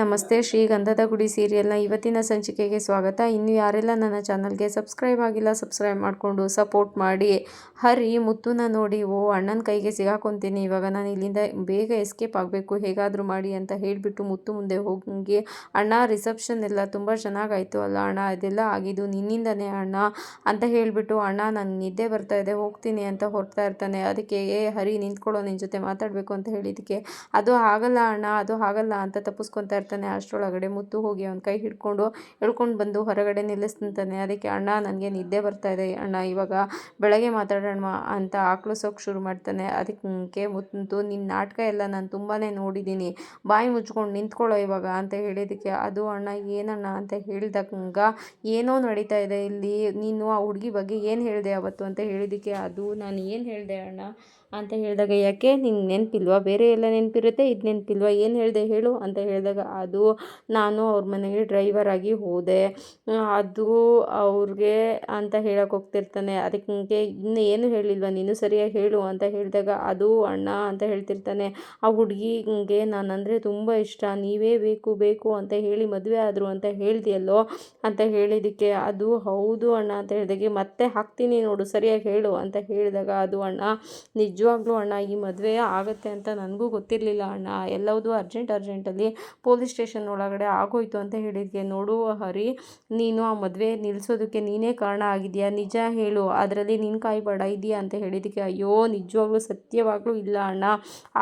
ನಮಸ್ತೆ, ಶ್ರೀ ಗಂಧದ ಗುಡಿ ಸೀರಿಯಲ್ನ ಇವತ್ತಿನ ಸಂಚಿಕೆಗೆ ಸ್ವಾಗತ. ಇನ್ನು ಯಾರೆಲ್ಲ ನನ್ನ ಚಾನಲ್ಗೆ ಸಬ್ಸ್ಕ್ರೈಬ್ ಆಗಿಲ್ಲ, ಸಬ್ಸ್ಕ್ರೈಬ್ ಮಾಡಿಕೊಂಡು ಸಪೋರ್ಟ್ ಮಾಡಿ. ಹರಿ, ಮುತ್ತುನ ನೋಡಿ, ಓ, ಅಣ್ಣನ ಕೈಗೆ ಸಿಗಾಕೊಂತೀನಿ. ಇವಾಗ ನಾನು ಇಲ್ಲಿಂದ ಬೇಗ ಎಸ್ಕೇಪ್ ಆಗಬೇಕು. ಹೇಗಾದರೂ ಮಾಡಿ ಅಂತ ಹೇಳಿಬಿಟ್ಟು ಮುತ್ತು ಮುಂದೆ ಹೋಗಿ. ಅಣ್ಣ, ರಿಸೆಪ್ಷನ್ ಎಲ್ಲ ತುಂಬ ಚೆನ್ನಾಗಾಯಿತು ಅಲ್ಲ ಅಣ್ಣ? ಅದೆಲ್ಲ ಆಗಿದ್ದು ನಿನ್ನಿಂದನೇ ಅಣ್ಣ? ಅಂತ ಹೇಳಿಬಿಟ್ಟು, ಅಣ್ಣ, ನಾನು ನಿದ್ದೆ ಬರ್ತಾ ಇದೆ, ಹೋಗ್ತೀನಿ ಅಂತ ಹೊರಡ್ತಾ ಇರ್ತಾನೆ. ಅದಕ್ಕೆ, ಏ, ಹರಿ, ನಿಂತ್ಕೊಳ್ಳೋ ನಿನ್ನ ಜೊತೆ ಮಾತಾಡಬೇಕು ಅಂತ ಹೇಳಿದ್ದಕ್ಕೆ. ಅದು ಆಗಲ್ಲ ಅಣ್ಣ, ಅದು ಆಗಲ್ಲ ಅಂತ ತಪ್ಪಿಸ್ಕೊತಾ ಇರ್ತಾನೆ ಅಷ್ಟರೊಳಗಡೆ ಮುತ್ತು ಹೋಗಿ ಅವನ ಕೈ ಹಿಡ್ಕೊಂಡು ಎಳ್ಕೊಂಡು ಬಂದು ಹೊರಗಡೆ ನಿಲ್ಲಿಸ್ತಾನೆ ಅದಕ್ಕೆ ಅಣ್ಣ ನನಗೆ ನಿದ್ದೆ ಬರ್ತಾ ಇದೆ. ಅಣ್ಣ, ಇವಾಗ ಬೆಳಗ್ಗೆ ಮಾತಾಡೋಣ ಅಂತ ಆಕ್ಳಿಸೋಕೆ ಶುರು ಮಾಡ್ತಾನೆ. ಅದಕ್ಕೆ ಮುತ್ತು ನಿನ್ನ ನಾಟಕ ಎಲ್ಲ ನಾನು ತುಂಬಾ ನೋಡಿದ್ದೀನಿ ಬಾಯಿ ಮುಚ್ಕೊಂಡು ನಿಂತ್ಕೊಳ್ಳೋ ಇವಾಗ ಅಂತ ಹೇಳಿದ್ದಕ್ಕೆ ಅದು ಅಣ್ಣ, ಏನಣ್ಣ ಅಂತ ಹೇಳಿದಾಗ ಏನೋ ನಡೀತಾ ಇದೆ ಇಲ್ಲಿ. ನೀನು ಆ ಹುಡುಗಿ ಬಗ್ಗೆ ಏನು ಹೇಳಿದೆ ಅವತ್ತು ಅಂತ ಹೇಳಿದ್ದಕ್ಕೆ ಅದು ನಾನು ಏನು ಹೇಳಿದೆ ಅಣ್ಣ? ಅಂತ ಹೇಳಿದಾಗ, ಯಾಕೆ? ನಿಂಗೆ ನೆನಪಿಲ್ವಾ? ಬೇರೆ ಎಲ್ಲ ನೆನಪಿರುತ್ತೆ, ಇದು ನೆನಪಿಲ್ವಾ? ಏನು ಹೇಳಿದೆ ಹೇಳು ಅಂತ ಹೇಳಿದಾಗ, ಅದು ನಾನು ಅವ್ರ ಮನೆಗೆ ಡ್ರೈವರ್ ಆಗಿ ಹೋದೆ. ಅದು ಅವ್ರಿಗೆ ಅಂತ ಹೇಳಕ್ಕೆ ಹೋಗ್ತಿರ್ತಾನೆ. ಅದಕ್ಕೆ ಇನ್ನು ಏನು ಹೇಳಿಲ್ವಾ? ನೀನು ಸರಿಯಾಗಿ ಹೇಳು ಅಂತ ಹೇಳಿದಾಗ, ಅದು ಅಣ್ಣ ಅಂತ ಹೇಳ್ತಿರ್ತಾನೆ. ಆ ಹುಡುಗಿಗೆ ನಾನಂದರೆ ತುಂಬ ಇಷ್ಟ. ನೀವೇ ಬೇಕು ಬೇಕು ಅಂತ ಹೇಳಿ, ಮದುವೆ ಆದರು ಅಂತ ಹೇಳ್ದಿಯಲ್ಲೋ? ಅಂತ ಹೇಳಿದ್ದಕ್ಕೆ, ಅದು ಹೌದು ಅಣ್ಣ ಅಂತ ಹೇಳಿದಾಗೆ, ಮತ್ತೆ ಹಾಕ್ತೀನಿ ನೋಡು, ಸರಿಯಾಗಿ ಹೇಳು ಅಂತ ಹೇಳಿದಾಗ, ಅದು ಅಣ್ಣ ನಿಜವಾಗ್ಲೂ ಅಣ್ಣ, ಈ ಮದುವೆ ಆಗುತ್ತೆ ಅಂತ ನನಗೂ ಗೊತ್ತಿರಲಿಲ್ಲ ಅಣ್ಣ. ಎಲ್ಲವುದು ಅರ್ಜೆಂಟ್ ಅರ್ಜೆಂಟಲ್ಲಿ ಪೊಲೀಸ್ ಸ್ಟೇಷನ್ ಒಳಗಡೆ ಆಗೋಯ್ತು ಅಂತ ಹೇಳಿದ್ಗೆ. ನೋಡು ಹರಿ, ನೀನು ಆ ಮದುವೆ ನಿಲ್ಲಿಸೋದಕ್ಕೆ ನೀನೇ ಕಾರಣ ಆಗಿದೆಯಾ? ನಿಜ ಹೇಳು. ಅದರಲ್ಲಿ ನಿನ್ನ ಕಾಯಿ ಬಡ ಇದೆಯಾ ಅಂತ ಹೇಳಿದ್ದಕ್ಕೆ ಅಯ್ಯೋ, ನಿಜವಾಗ್ಲೂ ಸತ್ಯವಾಗ್ಲೂ ಇಲ್ಲ ಅಣ್ಣ.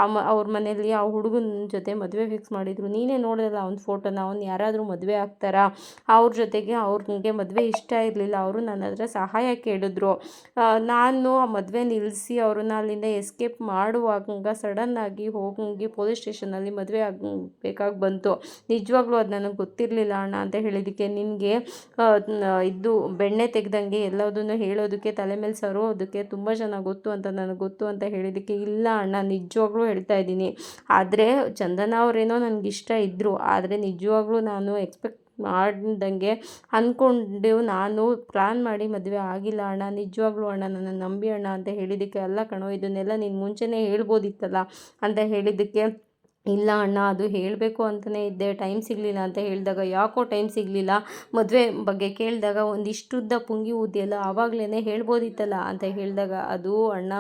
ಆ ಮ, ಅವ್ರ ಮನೆಯಲ್ಲಿ ಆ ಹುಡುಗನ ಜೊತೆ ಮದುವೆ ಫಿಕ್ಸ್ ಮಾಡಿದರು. ನೀನೇ ನೋಡಿದಲ್ಲ ಅವ್ನ ಫೋಟೋನ, ಅವ್ನು ಯಾರಾದರೂ ಮದುವೆ ಆಗ್ತಾರಾ? ಅವ್ರ ಜೊತೆಗೆ ಅವ್ರಿಗೆ ಮದುವೆ ಇಷ್ಟ ಇರಲಿಲ್ಲ. ಅವರು ನನ್ನ ಹತ್ರ ಸಹಾಯ ಕೇಳಿದ್ರು. ನಾನು ಆ ಮದುವೆ ನಿಲ್ಲಿಸಿ ಅವ್ರನ್ನ ಅಲ್ಲಿಂದ ಎಸ್ಕೇಪ್ ಮಾಡುವಾಗ ಸಡನ್ನಾಗಿ ಹೋಗಿ ಪೊಲೀಸ್ ಸ್ಟೇಷನಲ್ಲಿ ಮದುವೆ ಆಗಬೇಕಾಗಿ ಬಂತು. ನಿಜವಾಗ್ಲೂ ಅದು ನನಗೆ ಗೊತ್ತಿರಲಿಲ್ಲ ಅಣ್ಣ ಅಂತ ಹೇಳಿದ್ದಕ್ಕೆ ನಿನಗೆ ಇದು ಬೆಣ್ಣೆ ತೆಗ್ದಂಗೆ ಎಲ್ಲದನ್ನು ಹೇಳೋದಕ್ಕೆ, ತಲೆ ಮೇಲೆ ಸರೋದಕ್ಕೆ ತುಂಬ ಚೆನ್ನಾಗಿ ಗೊತ್ತು ಅಂತ ನನಗೆ ಗೊತ್ತು ಅಂತ ಹೇಳಿದ್ದಕ್ಕೆ ಇಲ್ಲ ಅಣ್ಣ, ನಿಜವಾಗ್ಲೂ ಹೇಳ್ತಾ ಇದ್ದೀನಿ. ಆದರೆ ಚಂದನ ಅವರೇನೋ ನನಗಿಷ್ಟ ಇದ್ದರು ಆದರೆ ನಿಜವಾಗ್ಲೂ ನಾನು ಎಕ್ಸ್ಪೆಕ್ಟ್ ಮಾಡ್ದಂಗೆ ಅಂದ್ಕೊಂಡು ನಾನು ಪ್ಲ್ಯಾನ್ ಮಾಡಿ ಮದುವೆ ಆಗಿಲ್ಲ ಅಣ್ಣ, ನಿಜವಾಗ್ಲೂ ಅಣ್ಣ ನನ್ನ ನಂಬಿ ಅಣ್ಣ ಅಂತ ಹೇಳಿದ್ದಕ್ಕೆ ಅಲ್ಲ ಕಣೋ, ಇದನ್ನೆಲ್ಲ ನೀನು ಮುಂಚೆನೇ ಹೇಳ್ಬೋದಿತ್ತಲ್ಲ ಅಂತ ಹೇಳಿದ್ದಕ್ಕೆ ಇಲ್ಲ ಅಣ್ಣ, ಅದು ಹೇಳಬೇಕು ಅಂತಲೇ ಇದ್ದೆ. ಟೈಮ್ ಸಿಗಲಿಲ್ಲ ಅಂತ ಹೇಳಿದಾಗ, ಯಾಕೋ ಟೈಮ್ ಸಿಗಲಿಲ್ಲ. ಮದುವೆ ಬಗ್ಗೆ ಕೇಳಿದಾಗ ಒಂದಿಷ್ಟುದ್ದ ಪುಂಗಿ ಊದಿಯಲ್ಲ ಆವಾಗಲೇ ಹೇಳ್ಬೋದಿತ್ತಲ್ಲ ಅಂತ ಹೇಳಿದಾಗ, ಅದು ಅಣ್ಣ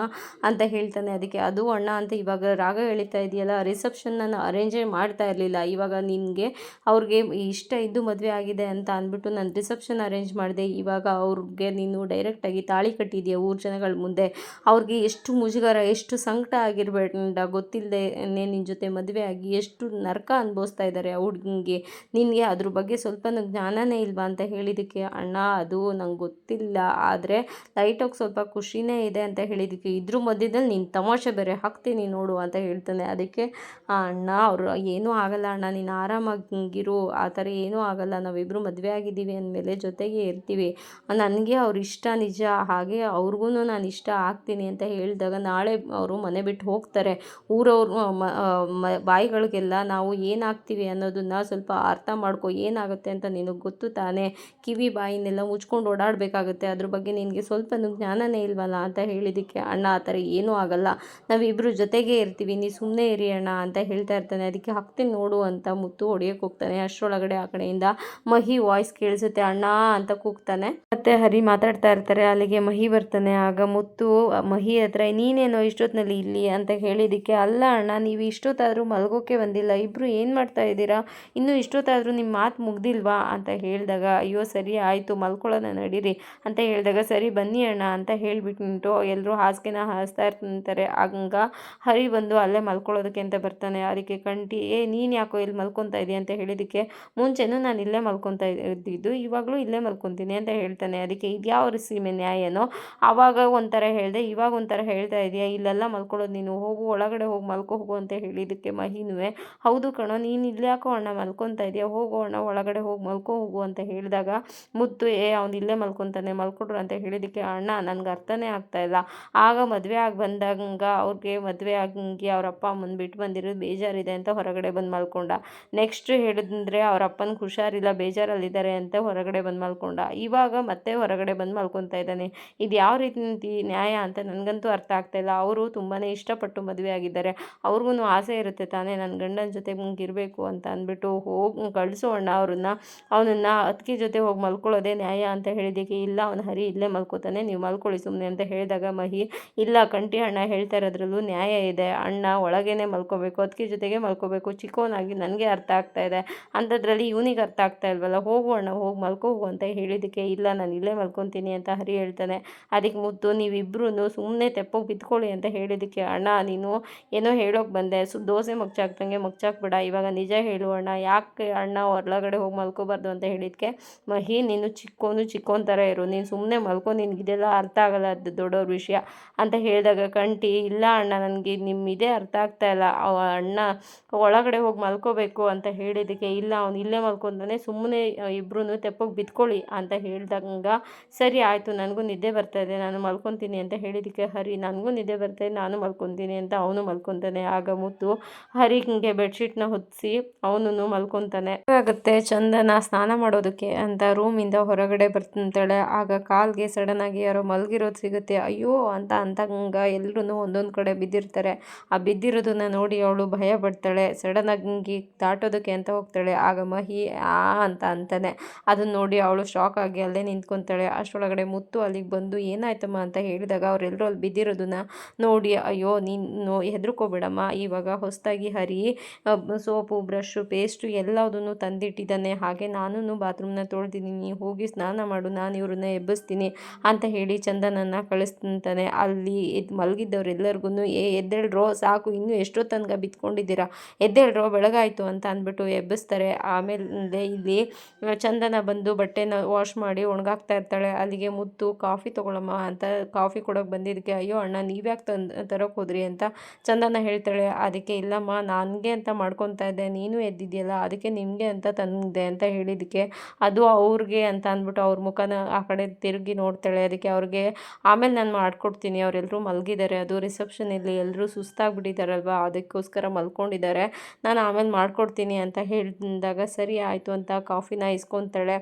ಅಂತ ಹೇಳ್ತಾನೆ. ಅದಕ್ಕೆ ಅದು ಅಣ್ಣ ಅಂತ ಇವಾಗ ರಾಗ ಎಳಿತಾ ಇದೆಯಲ್ಲ ರಿಸೆಪ್ಷನ್ ನಾನು ಅರೇಂಜೇ ಮಾಡ್ತಾ ಇರಲಿಲ್ಲ. ಇವಾಗ ನಿನಗೆ ಅವ್ರಿಗೆ ಇಷ್ಟ ಇದ್ದು ಮದುವೆ ಆಗಿದೆ ಅಂತ ಅಂದ್ಬಿಟ್ಟು ನಾನು ರಿಸೆಪ್ಷನ್ ಅರೇಂಜ್ ಮಾಡಿದೆ. ಇವಾಗ ಅವ್ರಿಗೆ ನೀನು ಡೈರೆಕ್ಟಾಗಿ ತಾಳಿ ಕಟ್ಟಿದೆಯಾ ಊರು ಜನಗಳ ಮುಂದೆ? ಅವ್ರಿಗೆ ಎಷ್ಟು ಮುಜುಗರ, ಎಷ್ಟು ಸಂಕಟ ಆಗಿರ್ಬೇಡ ಗೊತ್ತಿಲ್ಲದೆ ನಿನ್ನ ಜೊತೆ ಮದುವೆ ಮದುವೆ ಆಗಿ ಎಷ್ಟು ನರಕ ಅನುಭವಿಸ್ತಾ ಇದ್ದಾರೆ ಆ ಹುಡುಗಿಗೆ ನಿನಗೆ ಅದ್ರ ಬಗ್ಗೆ ಸ್ವಲ್ಪನೂ ಜ್ಞಾನನೇ ಇಲ್ವಾ ಅಂತ ಹೇಳಿದ್ದಕ್ಕೆ ಅಣ್ಣ, ಅದು ನಂಗೆ ಗೊತ್ತಿಲ್ಲ. ಆದರೆ ಲೈಟಾಗಿ ಸ್ವಲ್ಪ ಖುಷಿನೇ ಇದೆ ಅಂತ ಹೇಳಿದ್ದಕ್ಕೆ ಇದ್ರ ಮಧ್ಯದಲ್ಲಿ ನೀನು ತಮಾಷೆ ಬೇರೆ ಹಾಕ್ತೀನಿ ನೋಡು ಅಂತ ಹೇಳ್ತಾನೆ. ಅದಕ್ಕೆ ಅಣ್ಣ, ಅವರು ಏನೂ ಆಗಲ್ಲ ಅಣ್ಣ. ನೀನು ಆರಾಮಾಗಿರು ಆ ಥರ ಏನೂ ಆಗಲ್ಲ. ನಾವಿಬ್ಬರು ಮದುವೆ ಆಗಿದ್ದೀವಿ ಅಂದಮೇಲೆ ಜೊತೆಗೆ ಇರ್ತೀವಿ. ನನಗೆ ಅವ್ರ ಇಷ್ಟ ನಿಜ. ಹಾಗೆ ಅವ್ರಿಗೂ ನಾನು ಇಷ್ಟ ಆಗ್ತೀನಿ ಅಂತ ಹೇಳಿದಾಗ ನಾಳೆ ಅವರು ಮನೆ ಬಿಟ್ಟು ಹೋಗ್ತಾರೆ. ಊರವ್ರು ಬಾಯಿಗಳಿಗೆಲ್ಲ ನಾವು ಏನಾಗ್ತೀವಿ ಅನ್ನೋದನ್ನು ಸ್ವಲ್ಪ ಅರ್ಥ ಮಾಡ್ಕೊ ಏನಾಗುತ್ತೆ ಅಂತ ನಿನಗೆ ಗೊತ್ತು ತಾನೇ? ಕಿವಿ ಬಾಯಿನೆಲ್ಲ ಮುಚ್ಕೊಂಡು ಓಡಾಡಬೇಕಾಗುತ್ತೆ. ಅದ್ರ ಬಗ್ಗೆ ನಿನಗೆ ಸ್ವಲ್ಪನೂ ಜ್ಞಾನನೇ ಇಲ್ವಲ್ಲ ಅಂತ ಹೇಳಿದ್ದಕ್ಕೆ ಅಣ್ಣ ಆ ಥರ ಏನೂ ಆಗಲ್ಲ. ನಾವಿಬ್ಬರು ಜೊತೆಗೇ ಇರ್ತೀವಿ. ನೀ ಸುಮ್ಮನೆ ಇರಿ ಅಣ್ಣ ಅಂತ ಹೇಳ್ತಾ ಇರ್ತಾನೆ. ಅದಕ್ಕೆ ಹಾಕ್ತೀನಿ ನೋಡು ಅಂತ ಮುತ್ತು ಹೊಡೆಯೋಕೆ ಹೋಗ್ತಾನೆ. ಅಷ್ಟರೊಳಗಡೆ ಆ ಕಡೆಯಿಂದ ಮಹಿ ವಾಯ್ಸ್ ಕೇಳಿಸುತ್ತೆ. ಅಣ್ಣ ಅಂತ ಕೂಗ್ತಾನೆ. ಮತ್ತೆ ಹರಿ ಮಾತಾಡ್ತಾ ಇರ್ತಾರೆ, ಅಲ್ಲಿಗೆ ಮಹಿ ಬರ್ತಾನೆ. ಆಗ ಮುತ್ತು, ಮಹಿ ಹತ್ರ, ನೀನೇನೋ ಇಷ್ಟೊತ್ತಿನಲ್ಲಿ ಇಲ್ಲಿ ಅಂತ ಹೇಳಿದ್ದಕ್ಕೆ, ಅಲ್ಲ ಅಣ್ಣ, ನೀವು ಇಷ್ಟೊತ್ತಾದರೂ ಮಲಗೋಕೆ ಬಂದಿಲ್ಲ ಇಬ್ಬರು ಏನು ಮಾಡ್ತಾ ಇದ್ದೀರಾ? ಇನ್ನೂ ಇಷ್ಟೊತ್ತಾದರೂ ನಿಮ್ಮ ಮಾತು ಮುಗ್ದಿಲ್ವಾ? ಅಂತ ಹೇಳಿದಾಗ, ಅಯ್ಯೋ, ಸರಿ ಆಯಿತು, ಮಲ್ಕೊಳ್ಳೋಣ ನಡೀರಿ ಅಂತ ಹೇಳಿದಾಗ, ಸರಿ ಬನ್ನಿ ಅಣ್ಣ ಅಂತ ಹೇಳಿಬಿಟ್ಟು ಎಲ್ಲರೂ ಹಾಸಿಗೆನ ಹಾಸ್ತಾ ಇರ್ತಾರೆ. ಹಂಗ ಹರಿ ಬಂದು ಅಲ್ಲೇ ಮಲ್ಕೊಳ್ಳೋದಕ್ಕೆ ಅಂತ ಬರ್ತಾನೆ. ಅದಕ್ಕೆ ಕಂಟಿ ಏ, ನೀನು ಯಾಕೋ ಇಲ್ಲಿ ಮಲ್ಕೊತಾ ಇದೆಯಾ? ಅಂತ ಹೇಳಿದ್ದಕ್ಕೆ, ಮುಂಚೆನೂ ನಾನು ಇಲ್ಲೇ ಮಲ್ಕೊತಾ ಇದ್ದಿದ್ದು, ಇವಾಗಲೂ ಇಲ್ಲೇ ಮಲ್ಕೊತೀನಿ ಅಂತ ಹೇಳ್ತಾನೆ. ಅದಕ್ಕೆ ಇದು ಯಾವ ಸೀಮೆ ನ್ಯಾಯನೋ? ಆವಾಗ ಒಂಥರ ಹೇಳಿದೆ, ಇವಾಗ ಒಂಥರ ಹೇಳ್ತಾ ಇದೆಯಾ? ಇಲ್ಲೆಲ್ಲ ಮಲ್ಕೊಳ್ಳೋದು ನೀನು. ಹೋಗು, ಒಳಗಡೆ ಹೋಗಿ, ಮಲ್ಕೊ, ಹೋಗು ಅಂತ ಹೇಳಿದ್ದಕ್ಕೆ ಮಹಿನುವೆ. ಹೌದು ಕಣೋ, ನೀನು ಇಲ್ಲಿ ಯಾಕೋ ಅಣ್ಣ ಮಲ್ಕೊತಾ ಇದೆಯಾ? ಹೋಗೋ ಅಣ್ಣ, ಒಳಗಡೆ ಹೋಗಿ, ಮಲ್ಕೋ, ಹೋಗು ಅಂತ ಹೇಳಿದಾಗ ಮುತ್ತು, ಏ, ಅವ್ನು ಇಲ್ಲೇ ಮಲ್ಕೊತಾನೆ, ಮಲ್ಕೊಡ್ರು ಅಂತ ಹೇಳಿದ್ದಕ್ಕೆ ಅಣ್ಣ ನನಗೆ ಅರ್ಥನೇ ಆಗ್ತಾಯಿಲ್ಲ ಆಗ ಮದುವೆ ಆಗಿ ಬಂದಾಗ ಅವ್ರಿಗೆ ಮದುವೆ ಆಗಿ ಅವ್ರ ಅಪ್ಪ ಅಮ್ಮನ ಬಿಟ್ಟು ಬಂದಿರೋದು ಬೇಜಾರಿದೆ ಅಂತ ಹೊರಗಡೆ ಬಂದು ಮಲ್ಕೊಂಡ. ನೆಕ್ಸ್ಟ್ ಹೇಳಿದ್ರೆ ಅವ್ರ ಅಪ್ಪನಿಗೆ ಹುಷಾರಿಲ್ಲ, ಬೇಜಾರಲ್ಲಿದ್ದಾರೆ ಅಂತ ಹೊರಗಡೆ ಬಂದು ಮಲ್ಕೊಂಡ. ಇವಾಗ ಮತ್ತೆ ಮತ್ತೆ ಹೊರಗಡೆ ಬಂದು ಮಲ್ಕೊತಾ ಇದ್ದಾನೆ. ಇದು ಯಾವ ರೀತಿ ನ್ಯಾಯ ಅಂತ ನನಗಂತೂ ಅರ್ಥ ಆಗ್ತಾ ಇಲ್ಲ. ಅವರು ತುಂಬಾ ಇಷ್ಟಪಟ್ಟು ಮದುವೆ ಆಗಿದ್ದಾರೆ. ಅವ್ರಿಗೂ ಆಸೆ ಇರುತ್ತೆ ತಾನೇ ನನ್ನ ಗಂಡನ ಜೊತೆ ಇರಬೇಕು ಅಂತ ಅಂದ್ಬಿಟ್ಟು ಹೋಗಿ ಕಳಿಸು ಅಣ್ಣ ಅವ್ರನ್ನ. ಅವನನ್ನು ಅತ್ತಿಗೆ ಜೊತೆ ಹೋಗಿ ಮಲ್ಕೊಳ್ಳೋದೇ ನ್ಯಾಯ ಅಂತ ಹೇಳಿದ್ದಕ್ಕೆ ಇಲ್ಲ, ಅವನ ಹರಿ ಇಲ್ಲೇ ಮಲ್ಕೋತಾನೆ, ನೀವು ಮಲ್ಕೊಳ್ಳಿ ಸುಮ್ಮನೆ ಅಂತ ಹೇಳಿದಾಗ ಮಹಿ, ಇಲ್ಲ ಕಂಟಿ ಅಣ್ಣ ಹೇಳ್ತಾ ಇರೋದ್ರಲ್ಲೂ ನ್ಯಾಯ ಇದೆ. ಅಣ್ಣ ಒಳಗೇನೆ ಮಲ್ಕೋಬೇಕು ಅದಕ್ಕೆ ಜೊತೆಗೆ ಮಲ್ಕೋಬೇಕು, ಚಿಕ್ಕವನಾಗಿ ನನಗೆ ಅರ್ಥ ಆಗ್ತಾ ಇದೆ. ಅಂಥದ್ರಲ್ಲಿ ಇವನಿಗೆ ಅರ್ಥ ಆಗ್ತಾ ಇಲ್ವಲ್ಲ? ಹೋಗು ಅಣ್ಣ, ಹೋಗಿ ಮಲ್ಕೋಗು ಅಂತ ಹೇಳಿದ್ದಕ್ಕೆ ಇಲ್ಲ ನಾನು ಇಲ್ಲೇ ಮಲ್ಕೊತೀನಿ ಅಂತ ಹರಿ ಹೇಳ್ತಾನೆ. ಅದಕ್ಕೆ ಮುತ್ತು ನೀವಿಬ್ಬರೂ ಸುಮ್ಮನೆ ತೆಪ್ಪಗೆ ಬಿತ್ಕೊಳ್ಳಿ ಅಂತ ಹೇಳಿದ್ದಕ್ಕೆ, ಅಣ್ಣ, ನೀನು ಏನೋ ಹೇಳೋಕೆ ಬಂದೆ. ಸು, ದೋಸೆ ಮಗ್ಚಾಕ್ದಂಗೆ ಮಗ್ಚಾಕ್ಬೇಡ. ಇವಾಗ ನಿಜ ಹೇಳು ಅಣ್ಣ. ಯಾಕೆ ಅಣ್ಣ ಹೊರಗಡೆ ಹೋಗಿ ಮಲ್ಕೋಬಾರ್ದು ಅಂತ ಹೇಳಿದ್ಕೆ ಮಹಿ, ನೀನು ಚಿಕ್ಕೋನು ಚಿಕ್ಕೋನ್ ಥರ ಇರು. ನೀನು ಸುಮ್ಮನೆ ಮಲ್ಕೊ ನಿನಗಿದೆಲ್ಲ ಅರ್ಥ ಆಗಲ್ಲ. ಅದು ದೊಡ್ಡವ್ರ ವಿಷಯ. ಅಂತ ಹೇಳಿದಾಗ ಕಂಟಿ ಇಲ್ಲ ಅಣ್ಣ, ನನಗೆ ನಿಮ್ಮ ಇದೇ ಅರ್ಥ ಆಗ್ತಾ ಇಲ್ಲ. ಅಣ್ಣ ಒಳಗಡೆ ಹೋಗಿ ಮಲ್ಕೋಬೇಕು ಅಂತ ಹೇಳಿದ್ದಕ್ಕೆ, ಇಲ್ಲ, ಅವ್ನು ಇಲ್ಲೇ ಮಲ್ಕೊಂತಾನೆ. ಸುಮ್ಮನೆ ಇಬ್ಬರೂ ತೆಪ್ಪಗೆ ಬಿತ್ಕೊಳ್ಳಿ ಅಂತ ಹೇಳಿದಾಗ ಸರಿ ಆಯಿತು, ನನಗೂ ನಿದ್ದೆ ಬರ್ತಾ ಇದೆ, ನಾನು ಮಲ್ಕೊತೀನಿ ಅಂತ ಹೇಳಿದ್ದಕ್ಕೆ ಹರಿ, ನನಗೂ ನಿದ್ದೆ ಬರ್ತಾಯಿದೆ ನಾನು ಮಲ್ಕೊತೀನಿ ಅಂತ ಅವನು ಮಲ್ಕೊತಾನೆ. ಆಗ ಮುತ್ತು ಹರಿಗೆ ಬೆಡ್ಶೀಟ್ನ ಹೊತ್ತಿಸಿ ಅವನು ಮಲ್ಕೊತಾನೆ. ಆಗುತ್ತೆ ಚಂದನ ಸ್ನಾನ ಮಾಡೋದಕ್ಕೆ ಅಂತ ರೂಮಿಂದ ಹೊರಗಡೆ ಬರ್ತಾಳೆ ಆಗ ಕಾಲ್ಗೆ ಸಡನ್ ಆಗಿ ಯಾರೋ ಮಲಗಿರೋದು ಸಿಗುತ್ತೆ. ಅಯ್ಯೋ ಅಂತ ಅಂತಂಗ ಎಲ್ಲರೂ ಒಂದೊಂದು ಕಡೆ ಬಿದ್ದಿರ್ತಾರೆ. ಆ ಬಿದ್ದಿರೋದನ್ನ ನೋಡಿ ಅವಳು ಭಯ ಪಡ್ತಾಳೆ. ಸಡನ್ ಆಗಿ ದಾಟೋದಕ್ಕೆ ಅಂತ ಹೋಗ್ತಾಳೆ. ಆಗ ಮಹಿ ಆ ಅಂತ ಅಂತಾನೆ. ಅದನ್ನ ನೋಡಿ ಅವಳು ಶಾಕ್ ಆಗಿ ಅಲ್ಲೇ ನಿಂತ್ಕೊತಾಳೆ ಅಷ್ಟರೊಳಗಡೆ ಮುತ್ತು ಅಲ್ಲಿಗೆ ಬಂದು, ಏನಾಯ್ತಮ್ಮ ಅಂತ ಹೇಳಿದಾಗ ಅವರೆಲ್ಲರೂ ಅಲ್ಲಿ ಬಿದ್ದಿರೋದನ್ನ ನೋಡಿ, ಅಯ್ಯೋ, ನೀನು ಹೆದರ್ಕೋಬೇಡಮ್ಮ. ಇವಾಗ ಹೊಸದಾಗಿ ಹರಿ ಸೋಪು ಬ್ರಷು ಪೇಸ್ಟು ಎಲ್ಲದನ್ನು ತಂದಿಟ್ಟಿದ್ದಾನೆ. ಹಾಗೆ ನಾನು ಬಾತ್ರೂಮ್ನ ತೊಳೆದಿದ್ದೀನಿ. ಹೋಗಿ ಸ್ನಾನ ಮಾಡು, ನಾನು ಇವ್ರನ್ನ ಎಬ್ಬಿಸ್ತೀನಿ ಅಂತ ಹೇಳಿ ಚಂದನನ್ನು ಕಳಿಸ್ತಾನೆ. ಅಲ್ಲಿ ಎದ್ದು ಮಲಗಿದ್ದವ್ರೆಲ್ಲರಿಗೂ ಏ, ಎದ್ದೇಳ್ರೋ, ಸಾಕು, ಇನ್ನೂ ಎಷ್ಟೋ ತನಕ ಬಿತ್ಕೊಂಡಿದ್ದೀರಾ? ಎದ್ದೇಳ್ರೋ, ಬೆಳಗಾಯಿತು ಅಂತ ಅಂದ್ಬಿಟ್ಟು ಎಬ್ಬಿಸ್ತಾರೆ. ಆಮೇಲೆ ಇಲ್ಲಿ, ಚಂದನ ಬಂದು ಬಟ್ಟೆನ ವಾಶ್ ಮಾಡಿ ಒಣಗಾಕ್ತಾ ಇರ್ತಾಳೆ? ಅಲ್ಲಿಗೆ ಮುತ್ತು ಕಾಫಿ ತೊಗೊಳಮ್ಮ ಅಂತ ಕಾಫಿ ಕೊಡೋಕೆ ಬಂದಿದ್ದಕ್ಕೆ ಅಯ್ಯೋ ಅಣ್ಣ, ನೀವ್ಯಾಕೆ ತಂದು, ತರೋಕೆ ಹೋದ್ರಿ? ಅಂತ ಚಂದನ ಹೇಳ್ತಾಳೆ. ಅದಕ್ಕೆ ಇಲ್ಲಮ್ಮ, ನನಗೆ ಅಂತ ಮಾಡ್ಕೊತಾ ಇದ್ದೆ. ನೀನು ಎದ್ದಿದ್ಯಲ್ಲ, ಅದಕ್ಕೆ ನಿಮಗೆ ಅಂತ ತಂದೆ ಅಂತ ಹೇಳಿದ್ದಕ್ಕೆ ಅದು ಅವ್ರಿಗೆ ಅಂತ ಅಂದ್ಬಿಟ್ಟು ಅವ್ರ ಮುಖನ ಆ ಕಡೆ ತಿರುಗಿ ನೋಡ್ತಾಳೆ. ಅದಕ್ಕೆ ಅವ್ರಿಗೆ, ಆಮೇಲೆ ನಾನು ಮಾಡಿಕೊಡ್ತೀನಿ. ಅವರೆಲ್ಲರೂ ಮಲಗಿದ್ದಾರೆ ಅದು ರಿಸೆಪ್ಷನಲ್ಲಿ ಎಲ್ಲರೂ ಸುಸ್ತಾಗ್ಬಿಟ್ಟಿದ್ದಾರಲ್ವ ಅದಕ್ಕೋಸ್ಕರ ಮಲ್ಕೊಂಡಿದ್ದಾರೆ ನಾನು ಆಮೇಲೆ ಮಾಡಿಕೊಡ್ತೀನಿ. ಅಂತ ಹೇಳಿದಾಗ, ಸರಿ, ಆಯಿತು ಅಂತ ಕಾಫಿನ ಇಸ್ಕೊತಾಳೆ.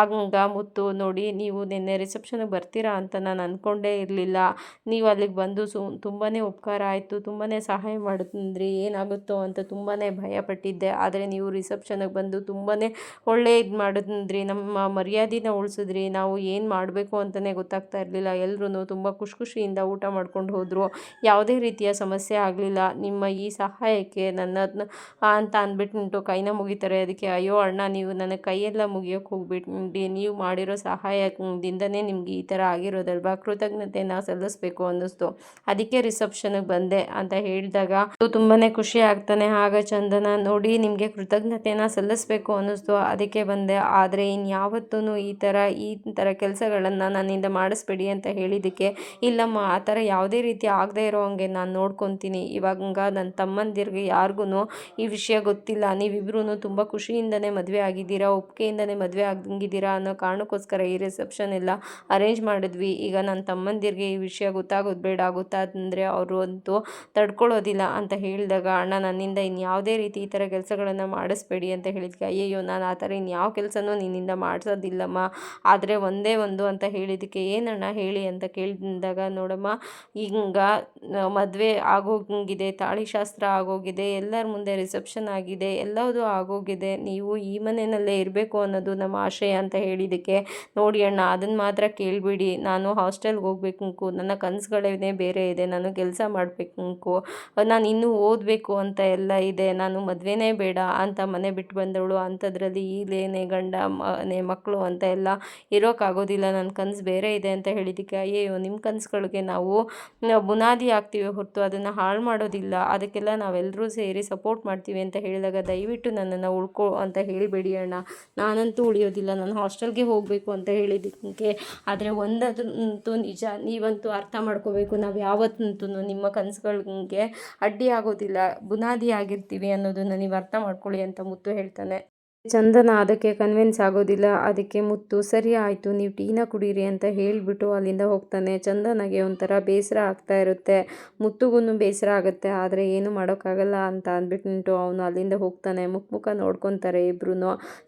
ಆಗ ಮುತ್ತು ನೋಡಿ ನೀವು ನಿನ್ನೆ ರಿಸೆಪ್ಷನ್ಗೆ ಬರ್ತೀರಾ ಅಂತ ನಾನು ಅಂದ್ಕೊಂಡೇ ಇರಲಿಲ್ಲ. ನೀವು ಅಲ್ಲಿಗೆ ಬಂದು ಸು ತುಂಬಾ ಉಪಕಾರ ಆಯಿತು ತುಂಬಾ ಸಹಾಯ ಮಾಡಿದ್ರಿ ಏನಾಗುತ್ತೋ ಅಂತ ತುಂಬಾ ಭಯಪಟ್ಟಿದ್ದೆ. ಆದರೆ ನೀವು ರಿಸೆಪ್ಷನ್ಗೆ ಬಂದು ತುಂಬಾ ಒಳ್ಳೆ ಇದು ಮಾಡಿದ್ರಿ ನಮ್ಮ ಮರ್ಯಾದೆನ ಉಳಿಸಿದ್ರಿ. ನಾವು ಏನು ಮಾಡಬೇಕು ಅಂತಲೇ ಗೊತ್ತಾಗ್ತಾ ಇರಲಿಲ್ಲ. ಎಲ್ಲರೂ ತುಂಬ ಖುಷಿ ಖುಷಿಯಿಂದ ಊಟ ಮಾಡ್ಕೊಂಡು ಹೋದರು. ಯಾವುದೇ ರೀತಿಯ ಸಮಸ್ಯೆ ಆಗಲಿಲ್ಲ. ನಿಮ್ಮ ಈ ಸಹಾಯಕ್ಕೆ ನನ್ನ ಅಂತ ಅಂದ್ಬಿಟ್ಟು ಕೈನ ಮುಗಿತಾರೆ. ಅದಕ್ಕೆ, ಅಯ್ಯೋ ಅಣ್ಣ, ನೀವು ನನ್ನ ಕೈಯೆಲ್ಲ ಮುಗಿಯೋಕೆ ಹೋಗ್ಬಿಟ್ಟು ನೀವು ಮಾಡಿರೋ ಸಹಾಯದಿಂದನೇ ನಿಮಗೆ ಈ ಥರ ಆಗಿರೋದಲ್ವಾ? ಕೃತಜ್ಞತೆನ ಸಲ್ಲಿಸ್ಬೇಕು ಅನ್ನಿಸ್ತು. ಅದಕ್ಕೆ ರಿಸೆಪ್ಷನ್ಗೆ ಬಂದೆ ಅಂತ ಹೇಳಿದಾಗ ತುಂಬಾ ಖುಷಿ ಆಗ್ತಾನೆ. ಆಗ ಚಂದನ ನೋಡಿ ನಿಮಗೆ ಕೃತಜ್ಞತೆಯನ್ನು ಸಲ್ಲಿಸ್ಬೇಕು ಅನ್ನಿಸ್ತು. ಅದಕ್ಕೆ ಬಂದೆ. ಆದರೆ ಇನ್ಯಾವತ್ತೂ ಈ ಥರ ಈ ಥರ ಕೆಲಸಗಳನ್ನು ನನ್ನಿಂದ ಮಾಡಿಸ್ಬೇಡಿ ಅಂತ ಹೇಳಿದ್ದಕ್ಕೆ, ಇಲ್ಲಮ್ಮ, ಆ ಥರ ಯಾವುದೇ ರೀತಿ ಆಗದೆ ಇರೋ ಹಂಗೆ ನಾನು ನೋಡ್ಕೊತೀನಿ. ಇವಾಗ ನನ್ನ ತಮ್ಮಂದಿರಿಗೆ ಯಾರಿಗೂ ಈ ವಿಷಯ ಗೊತ್ತಿಲ್ಲ. ನೀವಿಬ್ರು ತುಂಬ ಖುಷಿಯಿಂದನೇ ಮದುವೆ ಆಗಿದ್ದೀರಾ? ಒಪ್ಪಿಗೆಯಿಂದನೇ ಮದುವೆ ಆಗಿದ್ದೀರಾ ಅನ್ನೋ ಕಾರಣಕ್ಕೋಸ್ಕರ ರಿಸೆಪ್ಷನ್ ಎಲ್ಲ ಅರೇಂಜ್ ಮಾಡಿದ್ವಿ. ಈಗ ನನ್ನ ತಮ್ಮಂದಿರಿಗೆ ಈ ವಿಷಯ ಗೊತ್ತಾಗೋದು ಬೇಡ ಗೊತ್ತಾದಂದರೆ ಅವರು ಅಂತೂ ತಡ್ಕೊಳ್ಳೋದಿಲ್ಲ ಅಂತ ಹೇಳಿದಾಗ, ಅಣ್ಣ, ನನ್ನಿಂದ ಇನ್ಯಾವುದೇ ರೀತಿ ಈ ಥರ ಕೆಲಸಗಳನ್ನು ಮಾಡಿಸ್ಬೇಡಿ ಅಂತ ಹೇಳಿದ್ವಿ ಅಯ್ಯಯ್ಯೋ, ನಾನು ಆ ಥರ ಇನ್ಯಾವ ಕೆಲಸನೂ ನಿನ್ನಿಂದ ಮಾಡಿಸೋದಿಲ್ಲಮ್ಮ. ಆದರೆ ಒಂದೇ ಒಂದು ಅಂತ ಹೇಳಿದ್ದಕ್ಕೆ ಏನಣ್ಣ ಹೇಳಿ ಅಂತ ಕೇಳಿದಾಗ, ನೋಡಮ್ಮ ಈಗ ಮದುವೆ ಆಗೋಗಿದೆ, ತಾಳಿಶಾಸ್ತ್ರ ಆಗೋಗಿದೆ, ಎಲ್ಲರ ಮುಂದೆ ರಿಸೆಪ್ಷನ್ ಆಗಿದೆ ಎಲ್ಲದೂ ಆಗೋಗಿದೆ, ನೀವು ಈ ಮನೆಯಲ್ಲೇ ಇರಬೇಕು ಅನ್ನೋದು ನಮ್ಮ ಆಶಯ ಅಂತ ಹೇಳಿದ್ದಕ್ಕೆ ನೋಡಿ ಅಣ್ಣ ಅದನ್ನು ಮಾತ್ರ ಕೇಳಿಬಿಡಿ. ನಾನು ಹಾಸ್ಟೆಲ್ಗೆ ಹೋಗ್ಬೇಕು ನನ್ನ ಕನಸುಗಳೇ ಬೇರೆ ಇದೆ. ನಾನು ಕೆಲಸ ಮಾಡಬೇಕು ನಾನು ಇನ್ನೂ ಓದಬೇಕು ಅಂತ ಎಲ್ಲ ಇದೆ. ನಾನು ಮದುವೆನೇ ಬೇಡ ಅಂತ ಮನೆ ಬಿಟ್ಟು ಬಂದವಳು. ಅಂಥದ್ರಲ್ಲಿ ಈಗಲೇನೆ ಗಂಡ, ಮನೆ ಮಕ್ಕಳು ಅಂತ ಎಲ್ಲ ಇರೋಕ್ಕಾಗೋದಿಲ್ಲ ನನ್ನ ಕನಸು ಬೇರೆ ಇದೆ ಅಂತ ಹೇಳಿದ್ದಕ್ಕೆ ಅಯ್ಯೋ ನಿಮ್ಮ ಕನಸುಗಳಿಗೆ ನಾವು ಬುನಾದಿ ಆಗ್ತೀವಿ ಹೊರತು. ಅದನ್ನು ಹಾಳು ಮಾಡೋದಿಲ್ಲ. ಅದಕ್ಕೆಲ್ಲ ನಾವೆಲ್ಲರೂ ಸೇರಿ ಸಪೋರ್ಟ್ ಮಾಡ್ತೀವಿ ಅಂತ ಹೇಳಿದಾಗ ದಯವಿಟ್ಟು ನನ್ನನ್ನು ಉಳ್ಕೊ ಅಂತ ಹೇಳಿಬೇಡಿ ಅಣ್ಣ. ನಾನಂತೂ ಉಳಿಯೋದಿಲ್ಲ. ನಾನು ಹಾಸ್ಟೆಲ್ಗೆ ಹೋಗಬೇಕು ಅಂತ ಹೇಳಿದ್ದಕ್ಕೆ. ಆದರೆ ಒಂದಂತೂ ನಿಜ, ನೀವಂತೂ ಅರ್ಥ ಮಾಡ್ಕೋಬೇಕು. ನಾವು ಯಾವತ್ತಂತೂ ನಿಮ್ಮ ಕನಸುಗಳಿಗೆ ಅಡ್ಡಿ ಆಗೋದಿಲ್ಲ ಬುನಾದಿ ಆಗಿರ್ತೀವಿ ಅನ್ನೋದನ್ನು ನೀವು ಅರ್ಥ ಮಾಡ್ಕೊಳ್ಳಿ ಅಂತ ಮುತ್ತು ಹೇಳ್ತಾನೆ. ಚಂದನ ಅದಕ್ಕೆ ಕನ್ವಿನ್ಸ್ ಆಗೋದಿಲ್ಲ. ಅದಕ್ಕೆ ಮುತ್ತು, ಸರಿ ಆಯಿತು, ನೀವು ಟೀನ ಕುಡೀರಿ ಅಂತ ಹೇಳಿಬಿಟ್ಟು ಅಲ್ಲಿಂದ ಹೋಗ್ತಾನೆ. ಚಂದನಗೆ ಒಂಥರ ಬೇಸರ ಆಗ್ತಾ ಇರುತ್ತೆ. ಮುತ್ತುಗೂ ಬೇಸರ ಆಗುತ್ತೆ. ಆದರೆ ಏನು ಮಾಡೋಕ್ಕಾಗಲ್ಲ ಅಂತ ಅಂದ್ಬಿಟ್ಟು ಅವನು ಅಲ್ಲಿಂದ ಹೋಗ್ತಾನೆ. ಮುಖ ಮುಖ ನೋಡ್ಕೊತಾರೆ ಇಬ್ರು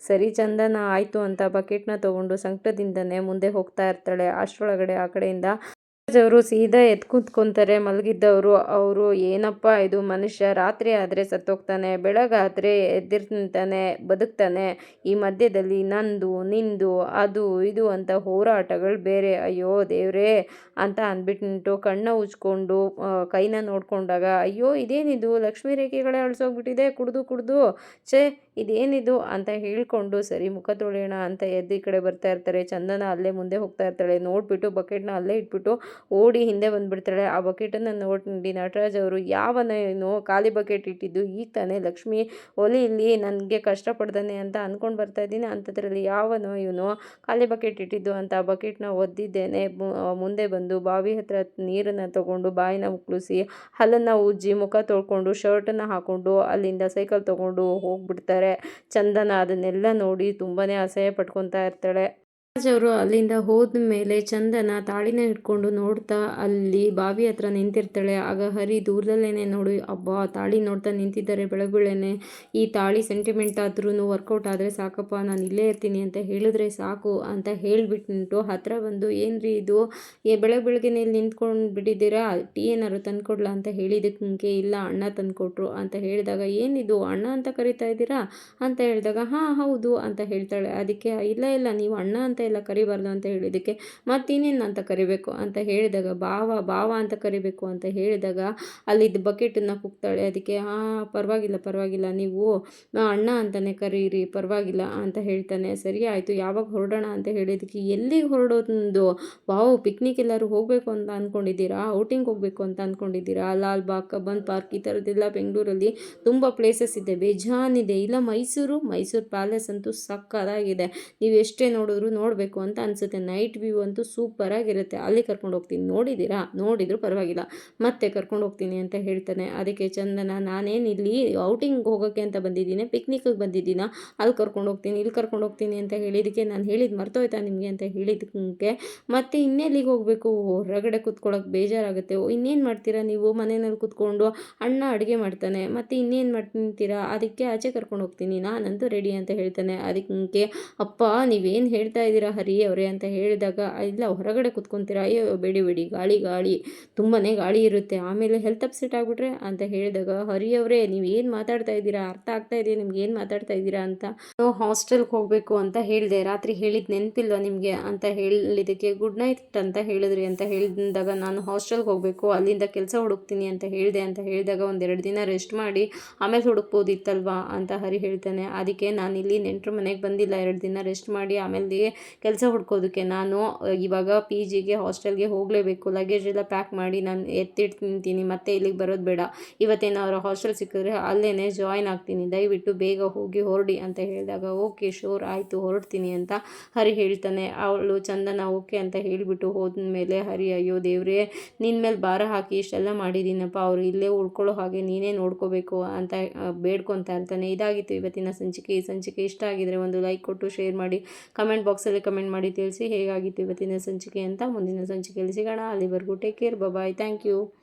ಸರಿ ಚಂದನ, ಆಯಿತು ಅಂತ ಬಕೆಟ್ನ ತೊಗೊಂಡು ಸಂಕಟದಿಂದನೇ ಮುಂದೆ ಹೋಗ್ತಾ ಇರ್ತಾಳೆ. ಅಷ್ಟರೊಳಗಡೆ ಆ ಕಡೆಯಿಂದ ಅವರು ಸೀದಾ ಎದ್ ಕೂತ್ಕೊಂತಾರೆ. ಮಲಗಿದ್ದವರು, ಅವರು ಏನಪ್ಪ ಇದು? ಮನುಷ್ಯ ರಾತ್ರಿ ಆದರೆ ಸತ್ತೋಗ್ತಾನೆ ಬೆಳಗಾದರೆ ಎದ್ದಿರ್ತಾನೆ, ಬದುಕ್ತಾನೆ. ಈ ಮಧ್ಯದಲ್ಲಿ ನಂದು, ನಿಂದು, ಅದು, ಇದು ಅಂತ ಹೋರಾಟಗಳು ಬೇರೆ. ಅಯ್ಯೋ ದೇವರೇ ಅಂತ ಅಂದ್ಬಿಟ್ಟು ಕಣ್ಣ ಉಜ್ಕೊಂಡು ಕೈನ ನೋಡ್ಕೊಂಡಾಗ, ಅಯ್ಯೋ ಇದೇನಿದು? ಲಕ್ಷ್ಮೀ ರೇಖೆಗಳೇ ಅಳಿಸೋಗ್ಬಿಟ್ಟಿದೆ, ಕುಡ್ದು ಕುಡ್ದು. ಛೇ ಇದೇನಿದು ಅಂತ ಹೇಳ್ಕೊಂಡು ಸರಿ ಮುಖ ತೊಳೆಯೋಣ ಅಂತ ಎದ್ದು ಈ ಕಡೆ ಬರ್ತಾ ಇರ್ತಾರೆ. ಚಂದನ ಅಲ್ಲೇ ಮುಂದೆ ಹೋಗ್ತಾ ಇರ್ತಾಳೆ. ನೋಡಿಬಿಟ್ಟು ಬಕೆಟ್ನ ಅಲ್ಲೇ ಇಟ್ಬಿಟ್ಟು ಓಡಿ ಹಿಂದೆ ಬಂದುಬಿಡ್ತಾಳೆ. ಆ ಬಕೆಟನ್ನು ನೋಡಿ ನಟರಾಜ್ ಅವರು ಯಾವನೇನು ಖಾಲಿ ಬಕೆಟ್ ಇಟ್ಟಿದ್ದು ಈಗ ತಾನೇ. ಲಕ್ಷ್ಮಿ ಒಲಿ ಇಲ್ಲಿ ನನಗೆ ಕಷ್ಟಪಡ್ತಾನೆ ಅಂತ ಅಂದ್ಕೊಂಡು ಬರ್ತಾ ಇದ್ದೀನಿ. ಅಂಥದ್ರಲ್ಲಿ ಯಾವನೋ ಇವನು ಖಾಲಿ ಬಕೆಟ್ ಇಟ್ಟಿದ್ದು ಅಂತ ಆ ಬಕೆಟ್ನ ಒದ್ದಿದ್ದೇನೆ. ಮುಂದೆ ಬಂದು ಬಾವಿ ಹತ್ರ ನೀರನ್ನು ತಗೊಂಡು ಬಾಯಿನ ಮುಕ್ಕಳಿಸಿ ಹಲ್ಲನ್ನು ಉಜ್ಜಿ ಮುಖ ತೊಳ್ಕೊಂಡು ಶರ್ಟನ್ನು ಹಾಕ್ಕೊಂಡು ಅಲ್ಲಿಂದ ಸೈಕಲ್ ತೊಗೊಂಡು ಹೋಗ್ಬಿಡ್ತಾರೆ. ಚಂದನ ಅದನ್ನೆಲ್ಲ ನೋಡಿ ತುಂಬಾ ಅಸಹ್ಯ ಪಟ್ಕೊತಾ ಇರ್ತಾಳೆ. ಅವರು ಅಲ್ಲಿಂದ ಹೋದ ಮೇಲೆ ಚಂದನ ತಾಳಿನ ಹಿಡ್ಕೊಂಡು ನೋಡ್ತಾ ಅಲ್ಲಿ ಬಾವಿ ಹತ್ರ ನಿಂತಿರ್ತಾಳೆ. ಆಗ ಹರಿ, ದೂರದಲ್ಲೇನೆ ನೋಡಿ, ಅಬ್ಬಾ, ತಾಳಿ ನೋಡ್ತಾ ನಿಂತಿದ್ದಾರೆ ಬೆಳಗುಳೇನೆ. ಈ ತಾಳಿ ಸೆಂಟಿಮೆಂಟ್ ಆದ್ರೂ ವರ್ಕೌಟ್ ಆದರೆ ಸಾಕಪ್ಪ, ನಾನು ಇಲ್ಲೇ ಇರ್ತೀನಿ ಅಂತ ಹೇಳಿದ್ರೆ ಸಾಕು ಅಂತ ಹೇಳಿಬಿಟ್ಟು ಹತ್ರ ಬಂದು, ಏನ್ರಿ ಇದು? ಏ ಬೆಳಗ್ಗೆ ಬೆಳಗ್ಗೆನೆ ಇಲ್ಲಿ ನಿಂತ್ಕೊಂಡು ಬಿಟ್ಟಿದ್ದೀರಾ ಟೀ ಏನಾದ್ರು ತಂದ್ಕೊಡ್ಲಾ ಅಂತ ಹೇಳಿದಕ್ಕೆ ಇಲ್ಲ, ಅಣ್ಣ ತಂದ್ಕೊಟ್ರು ಅಂತ ಹೇಳಿದಾಗ, ಏನಿದು, ಅಣ್ಣ ಅಂತ ಕರಿತಾ ಇದ್ದೀರಾ? ಅಂತ ಹೇಳಿದಾಗ, ಹಾಂ, ಹೌದು ಅಂತ ಹೇಳ್ತಾಳೆ. ಅದಕ್ಕೆ, ಇಲ್ಲ ಇಲ್ಲ, ನೀವು ಅಣ್ಣ ಅಂತ ಎಲ್ಲ ಕರಿಬಾರ್ದು ಅಂತ ಹೇಳಿದ್ದಕ್ಕೆ ಮತ್ತಿನ್ನೇನು ಅಂತ ಕರಿಬೇಕು ಅಂತ ಹೇಳಿದಾಗ ಬಾವ ಬಾವ ಅಂತ ಕರಿಬೇಕು ಅಂತ ಹೇಳಿದಾಗ ಅಲ್ಲಿದ್ದ ಬಕೆಟನ್ನು ಕುಗ್ತಾಳೆ ಅದಕ್ಕೆ ಹಾಂ ಪರವಾಗಿಲ್ಲ ಪರವಾಗಿಲ್ಲ, ನೀವು ಅಣ್ಣ ಅಂತಲೇ ಕರೀರಿ, ಪರವಾಗಿಲ್ಲ ಅಂತ ಹೇಳ್ತಾನೆ. ಸರಿ ಆಯಿತು, ಯಾವಾಗ ಹೊರಡೋಣ ಅಂತ ಹೇಳಿದ್ದಕ್ಕೆ ಎಲ್ಲಿಗೆ ಹೊರಡೋದು ವಾವ್ ಪಿಕ್ನಿಕ್ ಎಲ್ಲರೂ ಹೋಗಬೇಕು ಅಂತ ಅಂದ್ಕೊಂಡಿದ್ದೀರಾ ಔಟಿಂಗ್ ಹೋಗಬೇಕು ಅಂತ ಅಂದ್ಕೊಂಡಿದ್ದೀರಾ ಲಾಲ್ ಬಾಗ್, ಕಬ್ಬನ್ ಪಾರ್ಕ್ ಈ ಥರದ್ದೆಲ್ಲ ಬೆಂಗಳೂರಲ್ಲಿ ತುಂಬ ಪ್ಲೇಸಸ್ ಇದೆ. ಬೇಜಾನಿದೆ. ಇಲ್ಲ, ಮೈಸೂರು? ಮೈಸೂರು ಪ್ಯಾಲೇಸ್ ಅಂತೂ ಸಕ್ಕದಾಗಿದೆ. ನೀವು ಎಷ್ಟೇ ನೋಡಿದ್ರು ನೋಡಿ ನೋಡಬೇಕು ಅಂತ ಅನಿಸುತ್ತೆ. ನೈಟ್ ವ್ಯೂ ಅಂತೂ ಸೂಪರಾಗಿರುತ್ತೆ ಅಲ್ಲಿ ಕರ್ಕೊಂಡು ಹೋಗ್ತೀನಿ. ನೋಡಿದ್ದೀರಾ? ನೋಡಿದರೂ ಪರವಾಗಿಲ್ಲ. ಮತ್ತೆ ಕರ್ಕೊಂಡು ಹೋಗ್ತೀನಿ ಅಂತ ಹೇಳ್ತಾನೆ. ಅದಕ್ಕೆ ಚಂದನ, ನಾನೇನು ಇಲ್ಲಿ ಔಟಿಂಗ್ ಹೋಗೋಕ್ಕೆ ಅಂತ ಬಂದಿದ್ದೀನಿ. ಪಿಕ್ನಿಕ್ಗೆ ಬಂದಿದ್ದೀನ? ಅಲ್ಲಿ ಕರ್ಕೊಂಡು ಹೋಗ್ತೀನಿ. ಇಲ್ಲಿ ಕರ್ಕೊಂಡು ಹೋಗ್ತೀನಿ ಅಂತ ಹೇಳಿದ್ದಕ್ಕೆ ನಾನು ಹೇಳಿದ್ದು ಮರ್ತೋಯ್ತಾ ನಿಮಗೆ ಅಂತ ಹೇಳಿದ್ದಕ್ಕೆ ಮತ್ತೆ ಇನ್ನೆಲ್ಲಿಗೆ ಹೋಗಬೇಕು? ಹೊರಗಡೆ ಕೂತ್ಕೊಳ್ಳೋಕೆ ಬೇಜಾರಾಗುತ್ತೆ. ಇನ್ನೇನು ಮಾಡ್ತೀರಾ ನೀವು? ಮನೆಯಲ್ಲಿ ಕೂತ್ಕೊಂಡು ಅಣ್ಣ ಅಡುಗೆ ಮಾಡ್ತಾನೆ. ಮತ್ತು ಇನ್ನೇನು ಮಾಡ್ತೀರಾ ಅದಕ್ಕೆ ಆಚೆ ಕರ್ಕೊಂಡು ಹೋಗ್ತೀನಿ. ನಾನಂತೂ ರೆಡಿ ಅಂತ ಹೇಳ್ತಾನೆ. ಅದಕ್ಕೆ, ಅಪ್ಪ ನೀವೇನು ಹೇಳ್ತಾ ಇದ್ದೀರಾ? ಹರಿ ಅವರೇ ಅಂತ ಹೇಳಿದಾಗ, ಇಲ್ಲ, ಹೊರಗಡೆ ಕುತ್ಕೊತೀರಾ? ಅಯ್ಯೋ, ಬೇಡಿ ಬೇಡಿ, ಗಾಳಿ ಗಾಳಿ ತುಂಬಾ ಗಾಳಿ ಇರುತ್ತೆ. ಆಮೇಲೆ ಹೆಲ್ತ್ ಅಪ್ಸೆಟ್ ಆಗಿಬಿಟ್ರೆ? ಅಂತ ಹೇಳಿದಾಗ ಹರಿ ಅವರೇ ನೀವು ಏನು ಮಾತಾಡ್ತಾ ಇದ್ದೀರಾ? ಅರ್ಥ ಆಗ್ತಾ ಇದೆಯಾ? ನಿಮ್ಗೆ ಏನು ಮಾತಾಡ್ತಾ ಇದ್ದೀರಾ? ಅಂತ ನಾವು ಹಾಸ್ಟೆಲ್ಗೆ ಹೋಗಬೇಕು ಅಂತ ಹೇಳಿದೆ. ರಾತ್ರಿ ಹೇಳಿದ ನೆನಪಿಲ್ವಾ ನಿಮಗೆ? ಅಂತ ಹೇಳಿದ್ದಕ್ಕೆ ಗುಡ್ ನೈಟ್ ಅಂತ ಹೇಳಿದ್ರಿ ಅಂತ ಹೇಳಿದಾಗ, ನಾನು ಹಾಸ್ಟೆಲ್ಗೆ ಹೋಗಬೇಕು. ಅಲ್ಲಿಂದ ಕೆಲಸ ಹುಡುಕ್ತೀನಿ ಅಂತ ಹೇಳಿದೆ ಅಂತ ಹೇಳಿದಾಗ, ಒಂದೆರಡು ದಿನ ರೆಸ್ಟ್ ಮಾಡಿ, ಆಮೇಲೆ ಹುಡುಕ್ಬೋದಿತ್ತಲ್ವಾ? ಅಂತ ಹರಿ ಹೇಳ್ತಾನೆ. ಅದಕ್ಕೆ ನಾನು ಇಲ್ಲಿ ನೆಂಟರು ಮನೆಗೆ ಬಂದಿಲ್ಲ. ಎರಡು ದಿನ ರೆಸ್ಟ್ ಮಾಡಿ ಆಮೇಲೆ ಕೆಲಸ ಹುಡ್ಕೋದಕ್ಕೆ ನಾನು ಇವಾಗ ಪಿ ಜಿಗೆ ಹಾಸ್ಟೆಲ್ಗೆ ಹೋಗಲೇಬೇಕು. ಲಗೇಜ್ ಎಲ್ಲ ಪ್ಯಾಕ್ ಮಾಡಿ ನಾನು ಎತ್ತಿಡ್ತೀನಿ ಮತ್ತೆ ಇಲ್ಲಿಗೆ ಬರೋದು ಬೇಡ. ಇವತ್ತೇನಾದ್ರು ಹಾಸ್ಟೆಲ್ ಸಿಕ್ಕಿದ್ರೆ ಅಲ್ಲೇ ಜಾಯ್ನ್ ಆಗ್ತೀನಿ. ದಯವಿಟ್ಟು ಬೇಗ ಹೋಗಿ ಹೊರಡಿ ಅಂತ ಹೇಳಿದಾಗ, ಓಕೆ ಶೋರ್ ಆಯಿತು, ಹೊರಡ್ತೀನಿ ಅಂತ ಹರಿ ಹೇಳ್ತಾನೆ. ಅವಳು ಚಂದನ ಓಕೆ ಅಂತ ಹೇಳಿಬಿಟ್ಟು ಹೋದ ಮೇಲೆ ಹರಿ, ಅಯ್ಯೋ ದೇವ್ರೇ ನಿನ್ನ ಮೇಲೆ ಭಾರ ಹಾಕಿ ಇಷ್ಟೆಲ್ಲ ಮಾಡಿದ್ದೀನಪ್ಪ ಅವರು ಇಲ್ಲೇ ಉಳ್ಕೊಳ್ಳೋ ಹಾಗೆ ನೀನೇ ನೋಡ್ಕೋಬೇಕು ಅಂತ ಬೇಡ್ಕೊತಾ ಇರ್ತಾನೆ. ಇದಾಗಿತ್ತು ಇವತ್ತಿನ ಸಂಚಿಕೆ. ಈ ಸಂಚಿಕೆ ಇಷ್ಟ ಆಗಿದ್ರೆ ಒಂದು ಲೈಕ್ ಕೊಟ್ಟು, ಶೇರ್ ಮಾಡಿ. ಕಮೆಂಟ್ ಬಾಕ್ಸಲ್ಲಿ ಕಮೆಂಟ್ ಮಾಡಿ ತಿಳಿಸಿ ಹೇಗಾಗಿತ್ತು ಇವತ್ತಿನ ಸಂಚಿಕೆ ಅಂತ ಮುಂದಿನ ಸಂಚಿಕೆಯಲ್ಲಿ ಸಿಗೋಣ. ಅಲ್ಲಿವರೆಗೂ take care bye thank you.